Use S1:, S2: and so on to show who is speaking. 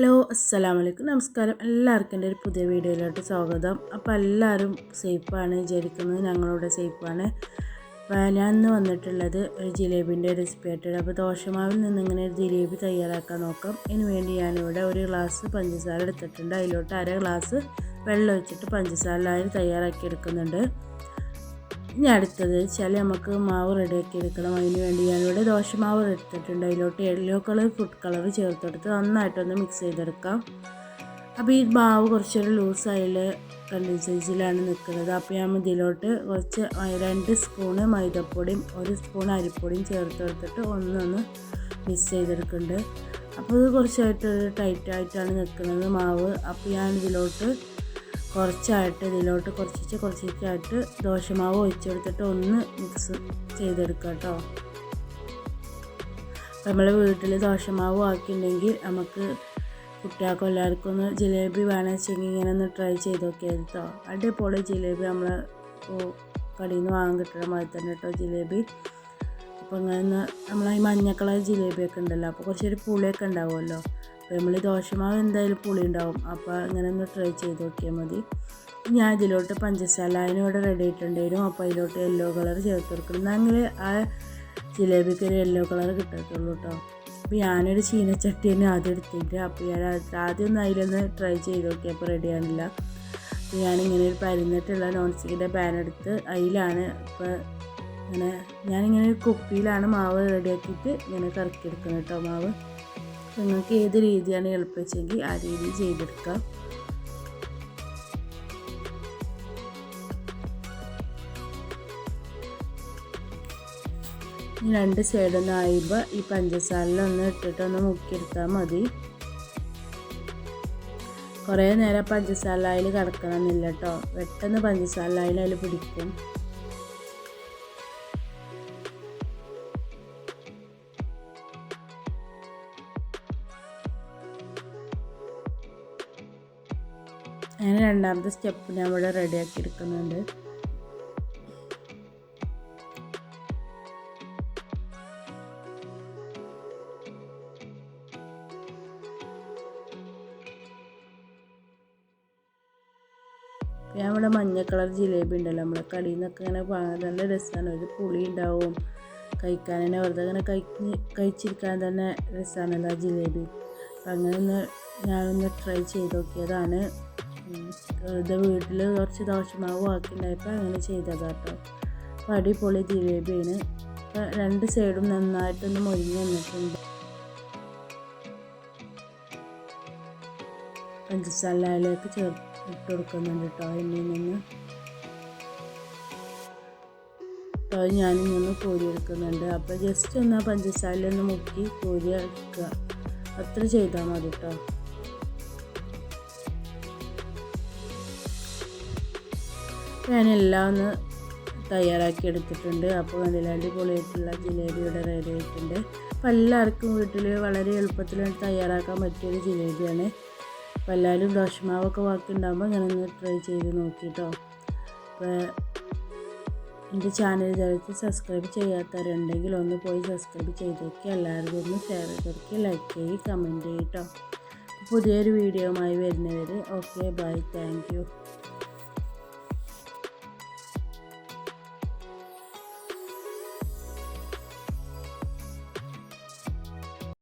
S1: Hello അസ്സാം വലൈക്കും നമസ്കാരം. എല്ലാവർക്കും എന്റെ ഒരു പുതിയ വീഡിയോയിലോട്ട് സ്വാഗതം. അപ്പോൾ എല്ലാവരും സേഫാണ് വിചാരിക്കുന്നത്. ഞങ്ങളുടെ സേഫാണ്. ഞാൻ ഇന്ന് വന്നിട്ടുള്ളത് ഒരു ജിലേബിന്റെ റെസിപ്പി ആയിട്ടാണ് അപ്പോൾ ദോശമാവിൽ നിന്ന് ഇങ്ങനെ ഒരു ജിലേബി തയ്യാറാക്കാൻ നോക്കാം. ഇതിന് വേണ്ടി ഞാനിവിടെ ഒരു ഗ്ലാസ് പഞ്ചസാര എടുത്തിട്ടുണ്ട്. അതിലോട്ട് അര ഗ്ലാസ് വെള്ളം ഒഴിച്ചിട്ട് പഞ്ചസാര തയ്യാറാക്കി എടുക്കുന്നുണ്ട് ഇനി അടുത്തത് വെച്ചാൽ നമുക്ക് മാവ് റെഡിയാക്കി എടുക്കണം. അതിന് വേണ്ടി ഞാനിവിടെ ദോശമാവ് എടുത്തിട്ടുണ്ട് അതിലോട്ട് യെല്ലോ കളർ ഫുഡ് കളർ ചേർത്തെടുത്ത് നന്നായിട്ടൊന്ന് മിക്സ് ചെയ്തെടുക്കാം. അപ്പോൾ ഈ മാവ് കുറച്ചൊരു ലൂസായിൽ കണ്ടൻസൈസിലാണ് നിൽക്കുന്നത്. അപ്പോൾ ഞാൻ ഇതിലോട്ട് കുറച്ച് രണ്ട് സ്പൂണ് മൈദപ്പൊടിയും ഒരു സ്പൂൺ അരിപ്പൊടിയും ചേർത്തെടുത്തിട്ട് ഒന്നൊന്ന് മിക്സ് ചെയ്തെടുക്കുന്നുണ്ട്. അപ്പോൾ ഇത് കുറച്ചായിട്ട് ടൈറ്റായിട്ടാണ് നിൽക്കുന്നത് മാവ്. അപ്പോൾ ഞാൻ ഇതിലോട്ട് കുറച്ചായിട്ട് ഇതിലോട്ട് കുറച്ചിച്ച് കുറച്ചിച്ചായിട്ട് ദോശമാവ് ഒഴിച്ചെടുത്തിട്ട് ഒന്ന് മിക്സ് ചെയ്തെടുക്കുക കേട്ടോ. നമ്മൾ വീട്ടിൽ ദോശമാവ് ആക്കിയിട്ടുണ്ടെങ്കിൽ നമുക്ക് കുട്ടികൾക്കും എല്ലാവർക്കും ഒന്ന് ജിലേബി വേണമെച്ചെങ്കിൽ ഇങ്ങനെ ഒന്ന് ട്രൈ ചെയ്ത് നോക്കിയാൽ കേട്ടോ. അടിപൊളി ജിലേബി നമ്മൾ കടയിൽ നിന്ന് വാങ്ങാൻ കിട്ടുന്ന മാതിരി തന്നെ കേട്ടോ ജിലേബി. അപ്പോൾ ഇങ്ങനെ നമ്മൾ ഈ മഞ്ഞ ജിലേബിയൊക്കെ ഉണ്ടല്ലോ അപ്പോൾ കുറച്ചൊരു പുളിയൊക്കെ ഉണ്ടാവുമല്ലോ. നമ്മൾ ദോശമാവ് എന്തായാലും പുളി ഉണ്ടാവും അപ്പോൾ അങ്ങനെ ഒന്ന് ട്രൈ ചെയ്ത് നോക്കിയാൽ മതി. ഞാൻ ഇതിലോട്ട് പഞ്ചസാര അതിനിവിടെ റെഡി ആയിട്ടുണ്ടായിരുന്നു. അപ്പോൾ അതിലോട്ട് യെല്ലോ കളർ ചേർത്ത് കൊടുക്കണം. എന്നാൽ ആ ജിലേബിക്ക് ഒരു യെല്ലോ കളർ കിട്ടത്തുള്ളൂ കേട്ടോ അപ്പോൾ ഞാനൊരു ചീനച്ചട്ടി തന്നെ ആദ്യം എടുത്തിട്ട് അപ്പോൾ ഞാൻ ആദ്യം ഒന്ന് അതിലൊന്ന് ട്രൈ ചെയ്ത് നോക്കിയപ്പോൾ റെഡിയാണില്ല അപ്പോൾ ഞാനിങ്ങനെ ഒരു പരുന്നിട്ടുള്ള നോൺ സ്റ്റിക്കിന്റെ പാൻ എടുത്ത് അതിലാണ് ഇപ്പോൾ ഇങ്ങനെ ഞാനിങ്ങനെ ഒരു കുപ്പിയിലാണ് മാവ് റെഡിയാക്കിയിട്ട് ഇങ്ങനെ കറക്കിയെടുക്കുന്നത് കേട്ടോ മാവ്. നിങ്ങൾക്ക് ഏത് രീതിയാണ് എളുപ്പിച്ചെങ്കിൽ ആ രീതി ചെയ്തെടുക്കാം. രണ്ട് സൈഡൊന്ന് ആയുമ്പോൾ ഈ പഞ്ചസാരയിലൊന്ന് ഇട്ടിട്ടൊന്ന് മുക്കിയെടുത്താൽ മതി. കുറേ നേരം പഞ്ചസാര അതിൽ കിടക്കണമെന്നില്ല കേട്ടോ പെട്ടെന്ന് പഞ്ചസാര അതിൽ പിടിക്കും. അങ്ങനെ രണ്ടാമത്തെ സ്റ്റെപ്പ് ഞാൻ ഇവിടെ റെഡിയാക്കി എടുക്കുന്നുണ്ട് ഞാൻ ഇവിടെ മഞ്ഞ കളർ ജിലേബി ഉണ്ടല്ലോ നമ്മളെ കടിയിൽ നിന്നൊക്കെ ഇങ്ങനെ നല്ല രസമാണ് ഒരു പുളി ഉണ്ടാവും കഴിക്കാൻ തന്നെ വെറുതെ ഇങ്ങനെ കഴിച്ച് കഴിച്ചിരിക്കാൻ തന്നെ രസമാണല്ലോ ആ ജിലേബി. അപ്പം അങ്ങനെ ഒന്ന് ഞാനൊന്ന് ട്രൈ ചെയ്ത് നോക്കിയതാണ്. ഇത് വീട്ടിൽ കുറച്ച് ദോശമാവ് ആക്കിണ്ടായപ്പോൾ അങ്ങനെ ചെയ്തതാണ് കേട്ടോ. അപ്പോൾ അടിപൊളി ജിലേബിയാണ്. രണ്ട് സൈഡും നന്നായിട്ടൊന്ന് മൊരിഞ്ഞ് വന്നിട്ടുണ്ട്. പഞ്ചസാരയിലേക്ക് ചേർത്ത് ഇട്ട് കൊടുക്കുന്നുണ്ട് കേട്ടോ എണ്ണയിൽ നിന്ന്. അപ്പോൾ ഞാനിങ്ങനെ കോരി എടുക്കുന്നുണ്ട്. അപ്പോൾ ജസ്റ്റ് ഒന്ന് ആ പഞ്ചസാരയിലൊന്ന് മുക്കി കോരി എടുക്കുക. അത്ര ചെയ്താൽ മതി കേട്ടോ. ഞാനെല്ലാം ഒന്ന് തയ്യാറാക്കി എടുത്തിട്ടുണ്ട്. അപ്പോൾ നല്ല അടിപൊളിയായിട്ടുള്ള ജിലേബി ഇവിടെ റെഡി ആയിട്ടുണ്ട്. അപ്പോൾ എല്ലാവർക്കും വീട്ടിൽ വളരെ എളുപ്പത്തിൽ തയ്യാറാക്കാൻ പറ്റിയൊരു ജിലേബിയാണ്. അപ്പോൾ എല്ലാവരും ദോശമാവൊക്കെ ബാക്കിയുണ്ടാകുമ്പോൾ ഇങ്ങനെ ഒന്ന് ട്രൈ ചെയ്ത് നോക്കിയിട്ടോ അപ്പോൾ എന്റെ ചാനൽ ചേർത്ത് സബ്സ്ക്രൈബ് ചെയ്യാത്തവരുണ്ടെങ്കിൽ ഒന്ന് പോയി സബ്സ്ക്രൈബ് ചെയ്തേക്ക്. എല്ലാവർക്കും ഒന്ന് ഷെയർ ചെയ്തേക്ക് ലൈക്ക് ചെയ്യുക കമന്റ് ചെയ്യട്ടോ പുതിയൊരു വീഡിയോയുമായി വരുന്നവർ ഓക്കെ ബൈ താങ്ക്